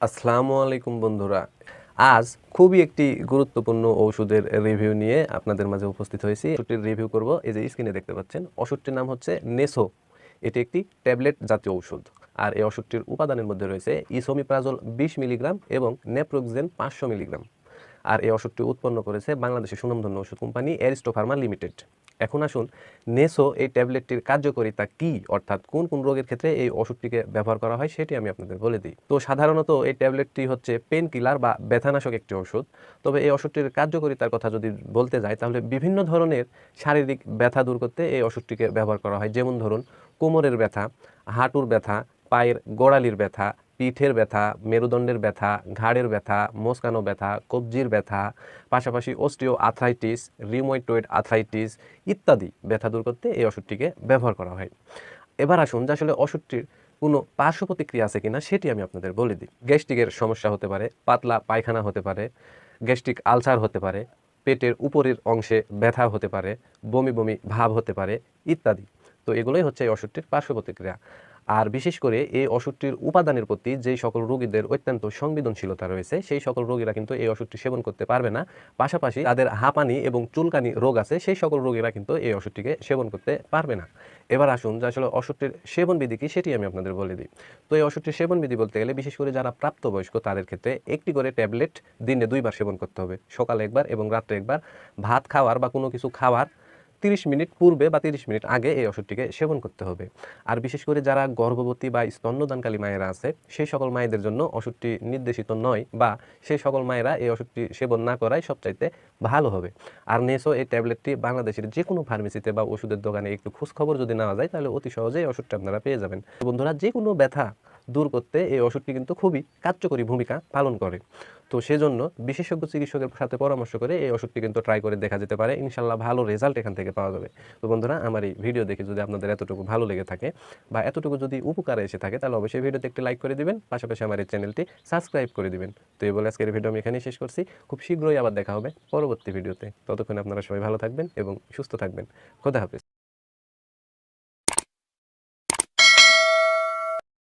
আসসালামু আলাইকুম বন্ধুরা। আজ খুবই একটি গুরুত্বপূর্ণ ওষুধের রিভিউ নিয়ে আপনাদের মাঝে উপস্থিত হয়েছি। ওষুধটির রিভিউ করব। এই যে স্ক্রিনে দেখতে পাচ্ছেন ওষুধটির নাম হচ্ছে নেসো এটি একটি ট্যাবলেট জাতীয় ওষুধ আর এই ওষুধটির উপাদানের মধ্যে রয়েছে ইসোমিপ্রাজল বিশ মিলিগ্রাম এবং নেপ্রোক্সেন পাঁচশো মিলিগ্রাম আর এই ওষুধটি উৎপন্ন করেছে বাংলাদেশের সুনামধন্য ওষুধ কোম্পানি অ্যারিস্টো ফার্মা লিমিটেড এখন আসুন, নেসো এই ট্যাবলেটটির কার্যকারিতা কি? অর্থাৎ কোন কোন রোগের ক্ষেত্রে এই ওষুধটিকে ব্যবহার করা হয় সেটি আমি আপনাদের বলে দিই। তো সাধারণত এই ট্যাবলেটটি হচ্ছে পেন কিলার বা ব্যথানাশক একটি ওষুধ। তবে এই ওষুধটির কার্যকারিতার কথা যদি বলতে যাই, তাহলে বিভিন্ন ধরনের শারীরিক ব্যথা দূর করতে এই ওষুধটিকে ব্যবহার করা হয়। যেমন ধরুন, কোমরের ব্যথা, হাঁটুর ব্যথা, পায়ের গোড়ালির ব্যথা পিঠের ব্যথা, মেরুদণ্ডের ব্যথা, ঘাড়ের ব্যথা, মোসকানো ব্যথা, কবজির ব্যথা, পাশাপাশি অস্টিও আথরাইটিস রিমোয়েটয়েড আথরাইটিস ইত্যাদি ব্যথা দূর করতে এই ওষুধটিকে ব্যবহার করা হয়। এবার আসুন যে আসলে ওষুধটির কোনো পার্শ্ব প্রতিক্রিয়া আছে কিনা সেটি আমি আপনাদের বলে দিই। গ্যাস্ট্রিকের সমস্যা হতে পারে, পাতলা পায়খানা হতে পারে, গ্যাস্ট্রিক আলসার হতে পারে, পেটের উপরের অংশে ব্যথা হতে পারে, বমি বমি ভাব হতে পারে ইত্যাদি। তো এগুলোই হচ্ছে এই ওষুধটির পার্শ্ব প্রতিক্রিয়া। আর বিশেষ করে এই ওষুধটির উপাদানের প্রতি যেই সকল রোগীদের অত্যন্ত সংবেদনশীলতা রয়েছে, সেই সকল রোগীরা কিন্তু এই ওষুধটি সেবন করতে পারবে না। পাশাপাশি তাদের হাঁপানি এবং চুলকানি রোগ আছে, সেই সকল রোগীরা কিন্তু এই ওষুধটিকে সেবন করতে পারবে না। এবার আসুন যে আসলে ওষুধটির সেবন বিধি কি সেটি আমি আপনাদের বলে দিই। তো এই ওষুধটির সেবন বিধি বলতে গেলে বিশেষ করে যারা প্রাপ্তবয়স্ক তাদের ক্ষেত্রে একটি করে ট্যাবলেট দিনে দুইবার সেবন করতে হবে। সকালে একবার এবং রাত্রে একবার। ভাত খাওয়ার বা কোনো কিছু খাওয়ার তিরিশ মিনিট পূর্বে বা তিরিশ মিনিট আগে এই ওষুধটিকে সেবন করতে হবে। আর বিশেষ করে যারা গর্ভবতী বা স্তন্যদানকালী মায়েরা আছে, সেই সকল মায়েদের জন্য ওষুধটি নির্দেশিত নয় বা সেই সকল মায়েরা এই ওষুধটি সেবন না করাই সবচাইতে ভালো হবে। আর নেসো এই ট্যাবলেটটি বাংলাদেশের যে কোনো ফার্মেসিতে বা ওষুধের দোকানে একটু খোঁজখবর যদি নেওয়া যায়, তাহলে অতি সহজেই ওষুধটা আপনারা পেয়ে যাবেন। বন্ধুরা যে কোনো ব্যথা দূর করতে এই ওষুধটি কিন্তু খুবই কার্যকরী ভূমিকা পালন করে। তো সেজন্য বিশেষজ্ঞ চিকিৎসকের সাথে পরামর্শ করে এই ওষুধটি কিন্তু ট্রাই করে দেখা যেতে পারে। ইনশাল্লাহ ভালো রেজাল্ট এখান থেকে পাওয়া যাবে। তো বন্ধুরা, আমার এই ভিডিও দেখে যদি আপনাদের এতটুকু ভালো লেগে থাকে বা এতটুকু যদি উপকারে এসে থাকে, তাহলে অবশ্যই ভিডিওতে একটি লাইক করে দিবেন। পাশাপাশি আমার এই চ্যানেলটি সাবস্ক্রাইব করে দিবেন। তো এই বলে আজকের ভিডিও আমি এখানেই শেষ করছি। খুব শীঘ্রই আবার দেখা হবে পরবর্তী ভিডিওতে ততক্ষণ আপনারা সবাই ভালো থাকবেন এবং সুস্থ থাকবেন। খোদা হাফিজ।